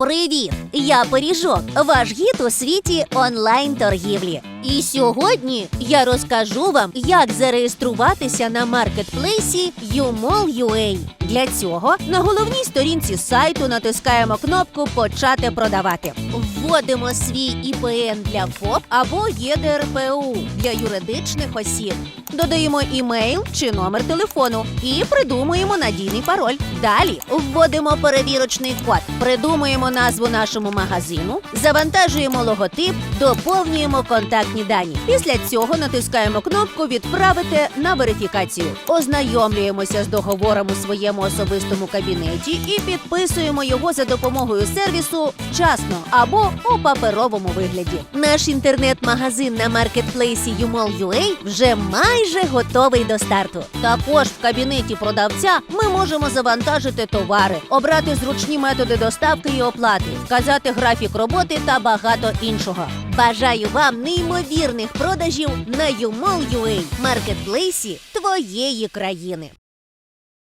Привіт! Я Пиріжок, ваш гід у світі онлайн-торгівлі. І сьогодні я розкажу вам, як зареєструватися на маркетплейсі Юмол.ua. Для цього на головній сторінці сайту натискаємо кнопку Почати продавати. Вводимо свій ІПН для ФОП або ЄДРПУ для юридичних осіб. Додаємо імейл чи номер телефону і придумуємо надійний пароль. Далі вводимо перевірочний код, придумуємо назву нашому магазину, завантажуємо логотип, доповнюємо контактні дані. Після цього натискаємо кнопку Відправити на верифікацію. Ознайомлюємося з договором у своєму особистому кабінеті і підписуємо його за допомогою сервісу вчасно або у паперовому вигляді. Наш інтернет-магазин на маркетплейсі Юмол.ua вже майже готовий до старту. Також в кабінеті продавця ми можемо завантажити товари, обрати зручні методи доставки і оплати, вказати графік роботи та багато іншого. Бажаю вам неймовірних продажів на Юмол.ua – маркетплейсі твоєї країни.